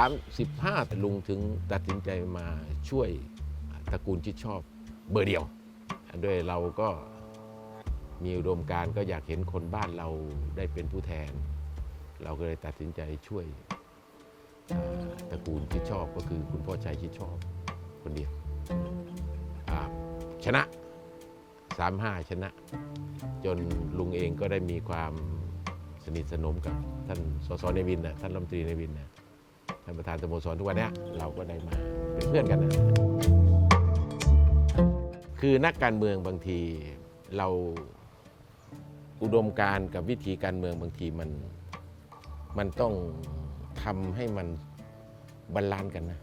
35 ลุงถึงตัดสินใจมาช่วยตระกูลชิดชอบเบอร์เดียว ด้วยเราก็มีอุดมการก็อยากเห็นคนบ้านเราได้เป็นผู้แทน เราก็เลยตัดสินใจช่วยตระกูลชิดชอบก็คือคุณพ่อชัยชิดชอบคนเดียวอ่าชนะ3-5ชนะ จนลุงเองก็ได้มีความสนิทสนมกับท่านสสเนวินนะท่านรัฐมนตรีเนวินนะานประธานสโมสรทุกวันเนี้ยเราก็ได้มาเป็นเพื่อนกันนะคือนักการเมืองบางทีเราอุดมการณ์กับวิธีการเมืองบางทีมันมันต้องทำให้มันบาลานซ์กันนะ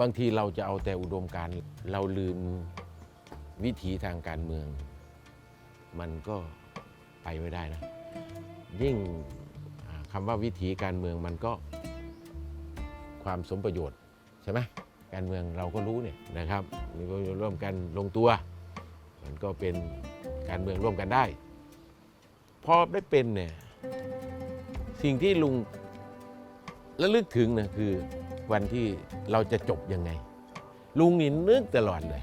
บางทีเราจะเอาแต่อุดมการณ์เราลืมวิถีทางการเมือง มันก็ไปไม่ได้นะ ยิ่งอ่าคำว่าวิถีการเมืองมันก็ ความสมประโยชน์ใช่ไหมการเมืองเราก็รู้เนี่ยนะครับมีประโยชน์ร่วมกันลงตัว มันก็เป็นการเมืองร่วมกันได้ พอได้เป็นเนี่ยสิ่งที่ลุงระลึกถึงนะคือวันที่เราจะจบยังไง ลุงนี่นึกตลอดเลย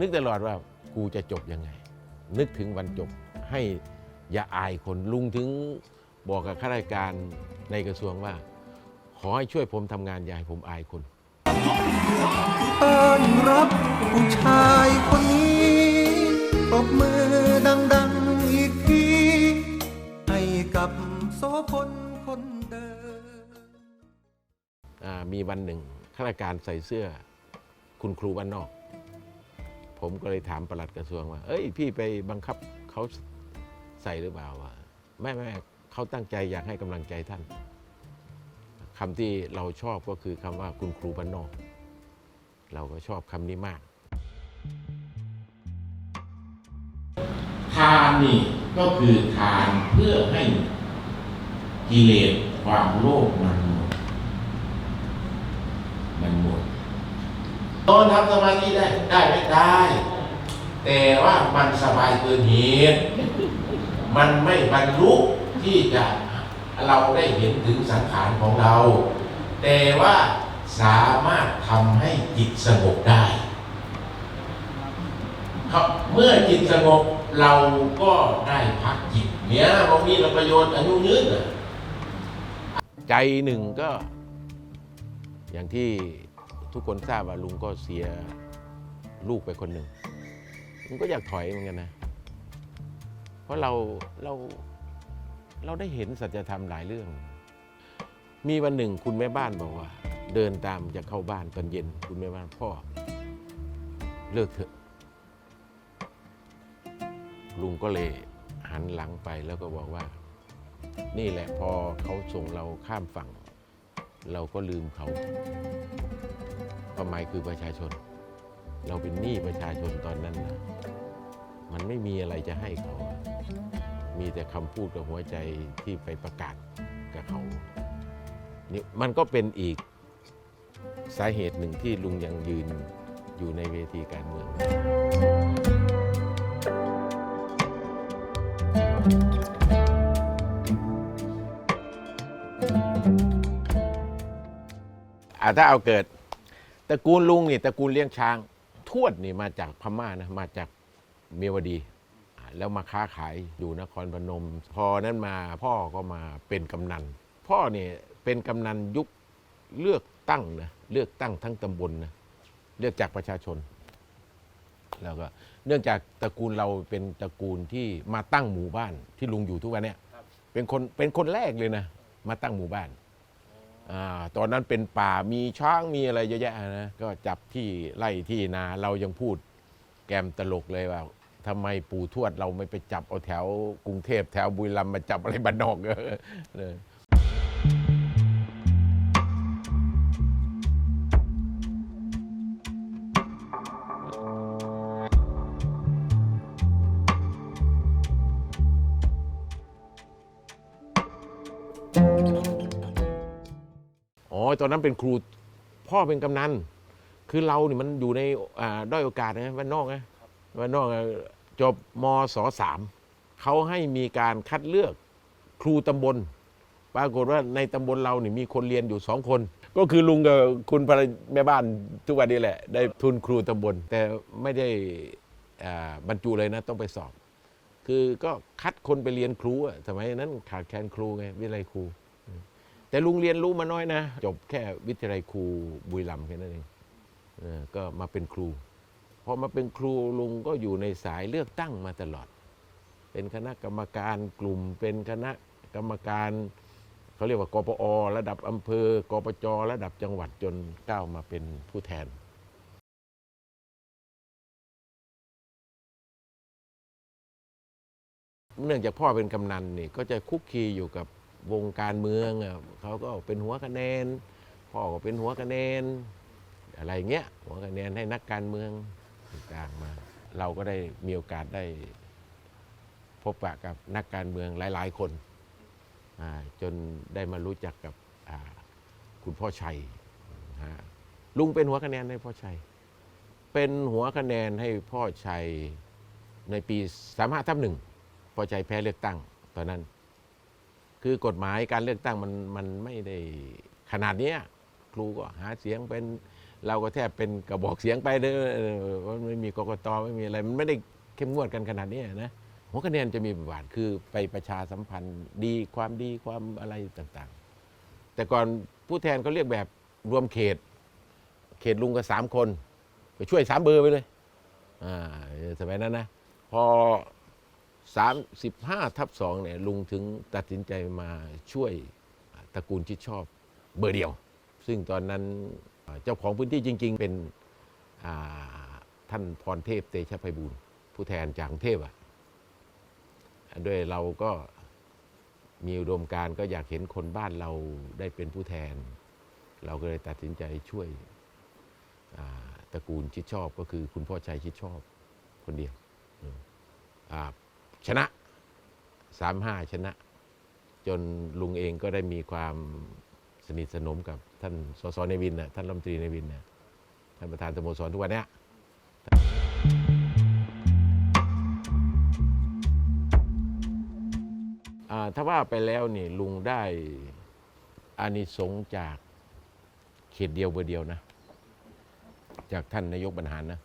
นึกตลอดว่ากูจะจบยังไง นึกถึงวันจบให้อย่าอายคนลุงถึงบอกกับข้าราชการในกระทรวงว่า ขอให้ช่วยผมทำงานอย่าให้ผมอายคนเอิ้นรับผู้ชายคนนี้ปรบมือดังๆอีกที ให้กับโสพลคนเดิม อ่ามีวันหนึ่งข้าราชการใส่เสื้อ คุณครูบ้านนอก ผมก็เลยถามปลัดกระทรวงว่า เอ้ย พี่ไปบังคับเขาใส่หรือเปล่าวะไม่ไม่เขาตั้งใจอยากให้กำลังใจท่าน คำที่เราชอบก็คือคำว่าคุณครูบ้านนอก เราก็ชอบคำนี้มากทานนี่ก็คือทานเพื่อให้กิเลสความโลภมันหมด มันหมดตอนทำสมาธิได้ได้ไม่ได้ แต่ว่ามันสบายเกินเหตุ มันไม่บรรลุที่จะ เราได้เห็นถึงสังขารของเรา แต่ว่าสามารถทำให้จิตสงบได้ครับเมื่อจิตสงบเราก็ได้พักจิตเนี่ยบางทีเราประโยชน์อายุยืนน่ะใจหนึ่งก็ อย่างที่ทุกคนทราบว่าลุงก็เสียลูกไปคนหนึ่งลุงก็อยากถอยเหมือนกันนะ เพราะเราเรา เราได้เห็นสัจธรรมหลายเรื่อง มีวันหนึ่งคุณแม่บ้านบอกว่า เดินตามจะเข้าบ้านตอนเย็น คุณแม่บ้านพ่อ เลิกเถอะ ลุงก็เลยหันหลังไปแล้วก็บอกว่า นี่แหละพอเขาส่งเราข้ามฝั่ง เราก็ลืมเขาความหมายคือประชาชน เราเป็นหนี้ประชาชนตอนนั้นนะมันไม่มีอะไรจะให้เขา มีแต่คำพูดกับหัวใจที่ไปประกาศกับเขานี่มันก็เป็นอีกสาเหตุหนึ่งที่ลุงยังยืนอยู่ในเวทีการเมืองอ่าถ้าเอาเกิดตระกูลลุงนี่ตระกูลเลี้ยงช้าง ทวดนี่มาจากพม่านะ มาจากเมียวดี แล้วมาค้าขายอยู่นครพนม พอนั้นมาพ่อก็มาเป็นกำนัน พ่อเนี่ยเป็นกำนันยุคเลือกตั้งนะเลือกตั้งทั้งตำบลนะเลือกจากประชาชน แล้วก็เนื่องจากตระกูลเราเป็นตระกูลที่มาตั้งหมู่บ้านที่ลุงอยู่ทุกวันเนี่ยเป็นคนเป็นคนแรกเลยนะ มาตั้งหมู่บ้านอตอนนั้นเป็นป่ามีช้างมีอะไรเยอะแยะนะก็จับที่ไล่ที่นาเรายังพูดแกมตลกเลยว่า ทำไมปู่ทวดเราไม่ไปจับเอาแถวกรุงเทพแถวบุรีรัมย์มาจับอะไรบ้านนอกเออเอออ๋อตอนนั้นเป็นครูพ่อเป็นกำนัน คือเราเนี่ยมันอยู่ในอ่าด้อยโอกาสนะบ้านนอกนะบ้านนอกอะ จบมศสามเขาให้มีการคัดเลือกครูตำบล ปรากฏว่าในตำบลเราเนี่ยมีคนเรียนอยู่สองคน ก็คือลุงกับคุณภรรยแม่บ้านทุกวันนี้แหละ ได้ทุนครูตำบล แต่ไม่ได้บรรจุเลยนะต้องไปสอบ คือก็คัดคนไปเรียนครูอะสมัยนั้นขาดแคลนครูไงวิทยาลัยครู แต่ลุงเรียนรู้มาน้อยนะ จบแค่วิทยาลัยครูบุรีรัมย์แค่นั้นเองก็มาเป็นครู พอมาเป็นครูลุงก็อยู่ในสายเลือกตั้งมาตลอด เป็นคณะกรรมการกลุ่ม เป็นคณะกรรมการเขาเรียกว่ากปอ ระดับอำเภอกปจระดับจังหวัดจนก้าวมาเป็นผู้แทนเนื่องจากพ่อเป็นกำนันนี่ก็จะคุกคีอยู่กับวงการเมืองอะเขาก็เป็นหัวคะแนน พ่อก็เป็นหัวคะแนน อะไรเงี้ยหัวคะแนนให้นักการเมือง ต่างมา เราก็ได้มีโอกาสได้พบปะกับนักการเมืองหลาย ๆ คน จนได้มารู้จักกับคุณพ่อชัยลุงเป็นหัวคะแนนให้พ่อชัย เป็นหัวคะแนนให้พ่อชัยในปี35ทับหนึ่งพ่อใจแพ้เลือกตั้งตอนนั้น คือกฎหมายการเลือกตั้งมันมันไม่ได้ขนาดนี้ครูก็หาเสียงเป็น เราก็แทบเป็นกระบอกเสียงไปเด้อเออว่าไม่มีกกตไม่มีอะไร มันไม่ได้เข้มงวดกันขนาดนี้นะหัวคะแนนจะมีบทบาทคือไปประชาสัมพันธ์ดีความดีความอะไรต่างๆ แต่ก่อนผู้แทนเขาเรียกแบบรวมเขต เขตลุงก็สามคน ไปช่วยสามเบอร์ไปเลยอ่าสมัยนั้นนะพอ35ทับ2เนี่ยลุงถึงตัดสินใจมาช่วยตระกูลชิดชอบเบอร์เดียว ซึ่งตอนนั้น เจ้าของพื้นที่จริง ๆ เป็นท่านพรเทพเตชะไพบูลผู้แทนจากกรุงเทพอะด้วยเราก็มีอุดมการก็อยากเห็นคนบ้านเราได้เป็นผู้แทน เราก็เลยตัดสินใจช่วยตระกูลชิดชอบก็คือคุณพ่อชัยชิดชอบคนเดียวชนะสามห้าชนะ จนลุงเองก็ได้มีความ สนิทสนมกับท่านสสในวินนะท่านรัฐมนตรีในวินนะท่านประธานสโมสรทุกวันเนี้ยถ้าว่าไปแล้วนี่ลุงได้อานิสงส์จากเขตเดียวเบอร์เดียวนะ จากท่านนายกบรรหารนะ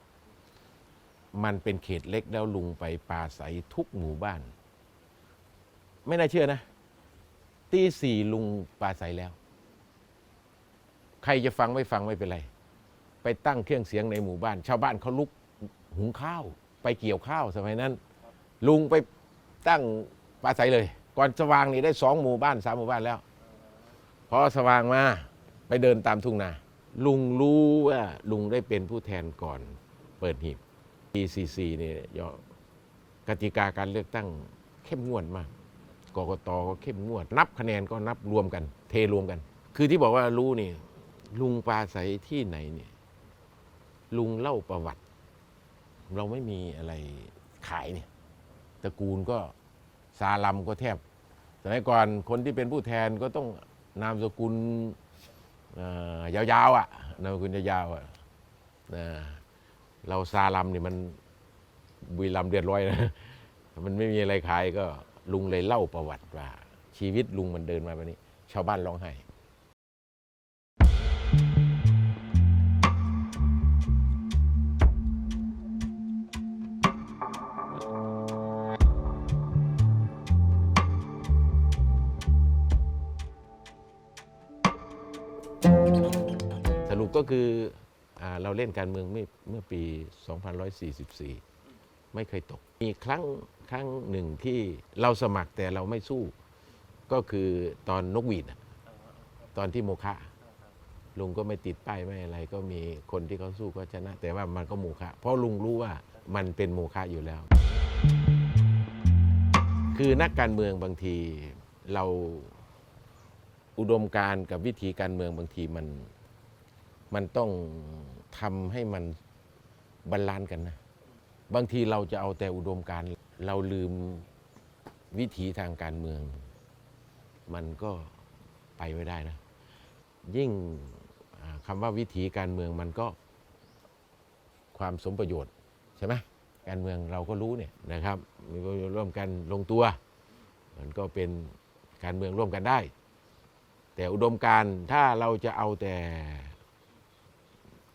มันเป็นเขตเล็กแล้วลุงไปปราศัยทุกหมู่บ้าน ไม่น่าเชื่อนะตีสี่ลุงปราศัยแล้ว ใครจะฟังไม่ฟังไม่เป็นไร ไปตั้งเครื่องเสียงในหมู่บ้าน ชาวบ้านเขาลุกหุงข้าว ไปเกี่ยวข้าวสมัยนั้น ลุงไปตั้งปราศัยเลย ก่อนสว่างนี่ได้สองหมู่บ้านสามหมู่บ้านแล้ว พอสว่างมาไปเดินตามทุ่งนา ลุงรู้ว่าลุงได้เป็นผู้แทนก่อนเปิดหีบ PCC เนี่ยกติกาการเลือกตั้งเข้มงวดมากกกตก็เข้มงวด นับคะแนนก็นับรวมกัน เทรวมกัน คือที่บอกว่ารู้นี่ ลุงปราศัยที่ไหนเนี่ยลุงเล่าประวัติ เราไม่มีอะไรขายเนี่ยตระกูลก็ซาลัมก็แทบสมัยก่อนคนที่เป็นผู้แทนก็ต้องนามสกุลยาวๆอะนามสกุลยาวๆอะนะเราซาลัมเนี่ยมันบุรีรัมเดือดร้อยนะมันไม่มีอะไรขายก็ลุงเลยเล่าประวัติว่า ชีวิตลุงมันเดินมาแบบนี้ ชาวบ้านร้องไห้ ก็คืออเราเล่นการเมืองเมื่อเมื่อปี 2144 ไม่เคยตก มีครั้งครั้งหนึ่งที่เราสมัครแต่เราไม่สู้ ก็คือตอนนกหวีดอะตอนที่โมฆะลุงก็ไม่ติดป้ายไม่อะไร ก็มีคนที่เขาสู้ก็ชนะ แต่ว่ามันก็โมฆะเพราะลุงรู้ว่ามันเป็นโมฆะอยู่แล้ว คือนักการเมืองบางทีเราอุดมการกับวิธีการเมืองบางทีมัน มันต้องทำให้มันบาลานซ์กันนะ บางทีเราจะเอาแต่อุดมการเราลืมวิถีทางการเมือง มันก็ไปไม่ได้นะ ยิ่งอ่าคำว่าวิถีการเมืองมันก็ความสมประโยชน์ใช่ไหมการเมืองเราก็รู้เนี่ยนะครับมันก็ร่วมกันลงตัว มันก็เป็นการเมืองร่วมกันได้ แต่อุดมการถ้าเราจะเอาแต่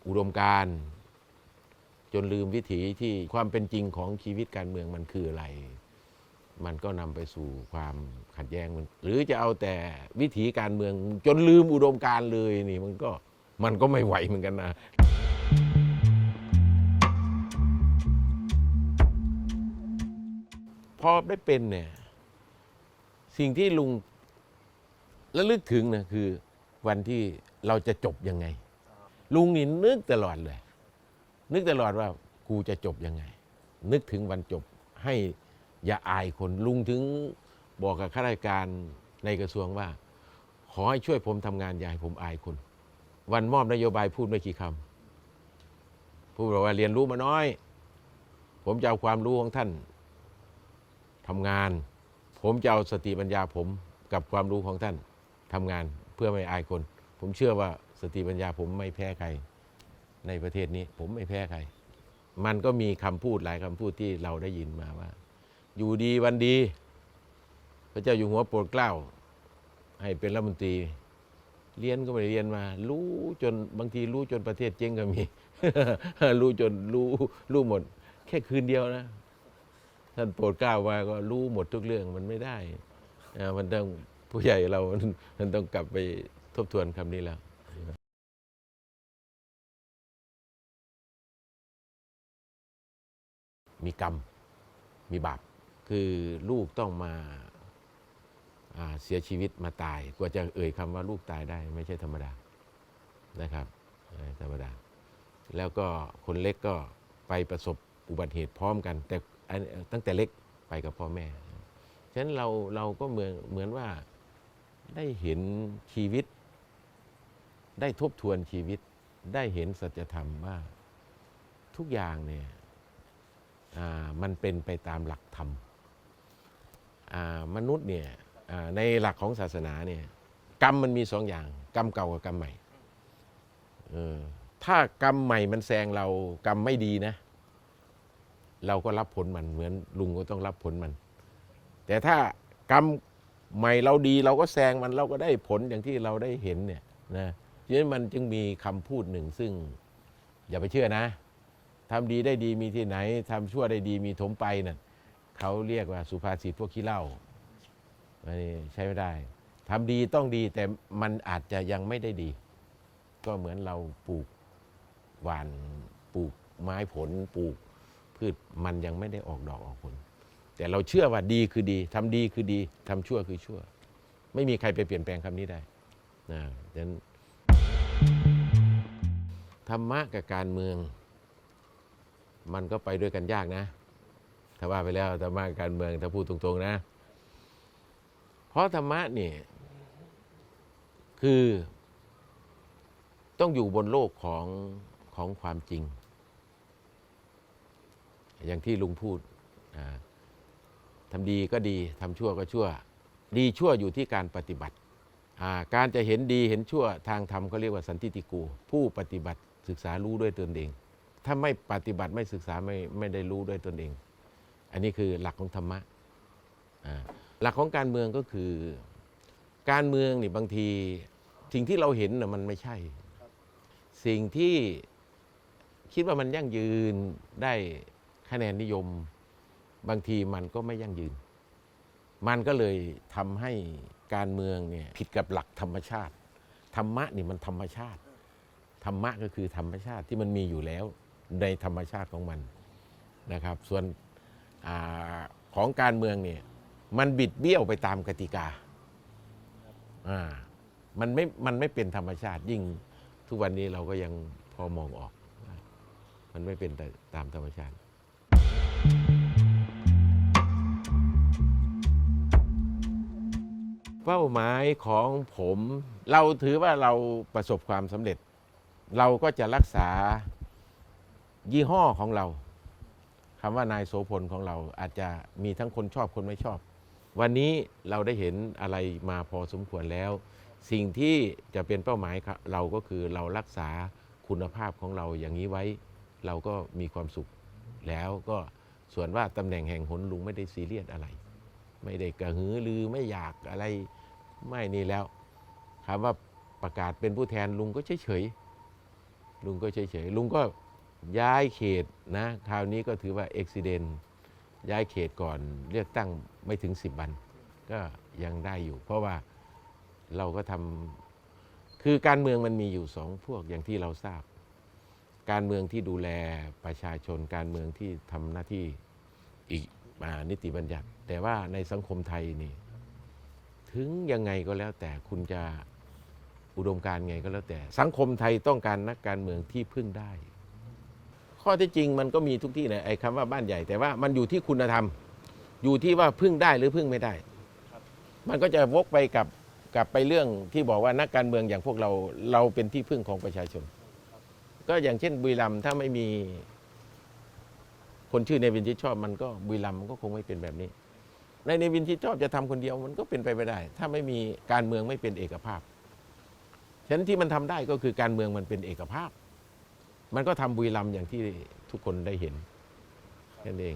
อุดมการณ์จนลืมวิถีที่ความเป็นจริงของชีวิตการเมืองมันคืออะไร มันก็นำไปสู่ความขัดแย้งมัน หรือจะเอาแต่วิถีการเมืองจนลืมอุดมการณ์เลยนี่มันก็มันก็ไม่ไหวเหมือนกันนะพอได้เป็นเนี่ยสิ่งที่ลุงระลึกถึงนะคือวันที่เราจะจบยังไง ลุงนี่นึกตลอดเลย นึกตลอดว่ากูจะจบยังไง นึกถึงวันจบให้อย่าอายคนลุงถึงบอกกับข้าราชการในกระทรวงว่า ขอให้ช่วยผมทำงานอย่าให้ผมอายคน วันมอบนโยบายพูดไม่กี่คำพูดบอกว่าเรียนรู้มาน้อย ผมจะเอาความรู้ของท่านทำงาน ผมจะเอาสติปัญญาผมกับความรู้ของท่านทำงานเพื่อไม่อายคน ผมเชื่อว่า สติปัญญาผมไม่แพ้ใคร ในประเทศนี้ผมไม่แพ้ใคร มันก็มีคำพูดหลายคำพูดที่เราได้ยินมาว่า อยู่ดีวันดี พระเจ้าอยู่หัวโปรดเกล้า ให้เป็นรัฐมนตรี เรียนก็ไม่เรียนมา รู้จนบางทีรู้จนประเทศเจ๊งก็มี รู้จนรู้รู้หมด แค่คืนเดียวนะท่านโปรดเกล้ามาก็รู้หมดทุกเรื่องมันไม่ได้อ่ามันต้องผู้ใหญ่เรามันต้องกลับไปทบทวนคำนี้แล้ว มีกรรมมีบาป คือลูกต้องมาเสียชีวิตมาตาย กว่าจะเอ่ยคำว่าลูกตายได้ไม่ใช่ธรรมดานะครับธรรมดา แล้วก็คนเล็กก็ไปประสบอุบัติเหตุพร้อมกัน แต่ตั้งแต่เล็กไปกับพ่อแม่ ฉะนั้นเราเราก็เหมือนเหมือนว่าได้เห็นชีวิต ได้ทบทวนชีวิต ได้เห็นสัจธรรมว่าทุกอย่างเนี่ย มันเป็นไปตามหลักธรรมมนุษย์เนี่ยในหลักของศาสนาเนี่ยกรรมมันมีสองอย่าง กรรมเก่ากับกรรมใหม่ถ้ากรรมใหม่มันแซงเรากรรมไม่ดีนะ เราก็รับผลมันเหมือนลุงก็ต้องรับผลมัน แต่ถ้ากรรมใหม่เราดี เราก็แซงมันเราก็ได้ผลอย่างที่เราได้เห็นเนี่ยนะฉะนั้นมันจึงมีคำพูดหนึ่งซึ่ง อย่าไปเชื่อนะ ทำดีได้ดีมีที่ไหนทำชั่วได้ดีมีถมไปนั่นเขาเรียกว่าสุภาษิตพวกขี้เหล้าอันนี้ใช้ไม่ได้ทำดีต้องดีแต่มันอาจจะยังไม่ได้ดี ก็เหมือนเราปลูกหวานปลูกไม้ผลปลูกพืชมันยังไม่ได้ออกดอกออกผล แต่เราเชื่อว่าดีคือดีทำดีคือดีทำชั่วคือชั่ว ไม่มีใครไปเปลี่ยนแปลงคำนี้ได้นะฉะนั้นธรรมะกับการเมือง มันก็ไปด้วยกันยากนะ ถ้าว่าไปแล้วธรรมะการเมืองถ้าพูดตรงๆนะ เพราะธรรมะนี่คือต้องอยู่บนโลกของของความจริง อย่างที่ลุงพูดอ่าทำดีก็ดีทำชั่วก็ชั่ว ดีชั่วอยู่ที่การปฏิบัติ การจะเห็นดีเห็นชั่วทางธรรมเขาเรียกว่าสันติติโกผู้ปฏิบัติศึกษารู้ด้วยตนเอง ถ้าไม่ปฏิบัติไม่ศึกษาไม่ไม่ได้รู้ด้วยตนเอง อันนี้คือหลักของธรรมะอ่าหลักของการเมืองก็คือ การเมืองนี่บางทีสิ่งที่เราเห็นน่ะมันไม่ใช่ สิ่งที่คิดว่ามันยั่งยืนได้คะแนนนิยม บางทีมันก็ไม่ยั่งยืน มันก็เลยทำให้การเมืองเนี่ยผิดกับหลักธรรมชาติ ธรรมะนี่มันธรรมชาติ ธรรมะก็คือธรรมชาติที่มันมีอยู่แล้ว ในธรรมชาติของมันนะครับ ส่วนอของการเมืองเนี่ยมันบิดเบี้ยวไปตามกติกาอ่ามันไม่ มันไม่เป็นธรรมชาติยิ่งทุกวันนี้เราก็ยังพอมองออก มันไม่เป็นตตามธรรมชาติเป้าหมายของผม เราถือว่าเราประสบความสำเร็จ เราก็จะรักษา ยี่ห้อของเราคำว่านายโสพลของเราอาจจะมีทั้งคนชอบคนไม่ชอบ วันนี้เราได้เห็นอะไรมาพอสมควรแล้ว สิ่งที่จะเป็นเป้าหมายครับเราก็คือเรารักษาคุณภาพของเราอย่างนี้ไว้ เราก็มีความสุขแล้วก็ส่วนว่าตำแหน่งแห่งหนลุงไม่ได้ซีเรียสอะไร ไม่ได้กระหือรือ ไม่อยากอะไรไม่นี่แล้วคำว่าประกาศเป็นผู้แทนลุงก็เฉยๆลุงก็เฉยๆลุงก็ ย้ายเขตนะคราวนี้ก็ถือว่าอุบิเหตุย้ายเขตก่อนเลือกตั้งไม่ถึง 10 วัน ก็ยังได้อยู่ เพราะว่าเราก็ทำคือการเมืองมันมีอยู่สองพวกอย่างที่เราทราบ การเมืองที่ดูแลประชาชน การเมืองที่ทำหน้าที่อีกอนิติบัญญัติ แต่ว่าในสังคมไทยนี่ ถึงยังไงก็แล้วแต่คุณจะอุดมการไงก็แล้วแต่ สังคมไทยต้องการนักการเมืองที่พึ่งได้ ข้อที่จริงมันก็มีทุกที่นะไอ้คำว่าบ้านใหญ่ แต่ว่ามันอยู่ที่คุณธรรม อยู่ที่ว่าพึ่งได้หรือพึ่งไม่ได้ มันก็จะวกไปกับกลับไปเรื่องที่บอกว่านักการเมืองอย่างพวกเราเราเป็นที่พึ่งของประชาชน ก็อย่างเช่นบุรีรัมย์ถ้าไม่มี คนชื่อเนวินที่ชอบมันก็บุรีรัมย์มันก็คงไม่เป็นแบบนี้ ในเนวินที่ชอบจะทำคนเดียวมันก็เป็นไปไม่ได้ ถ้าไม่มีการเมืองไม่เป็นเอกภาพฉะนั้นที่มันทำได้ก็คือการเมืองมันเป็นเอกภาพ มันก็ทำบุรีรัมย์อย่างที่ทุกคนได้เห็นแค่นั้นเอง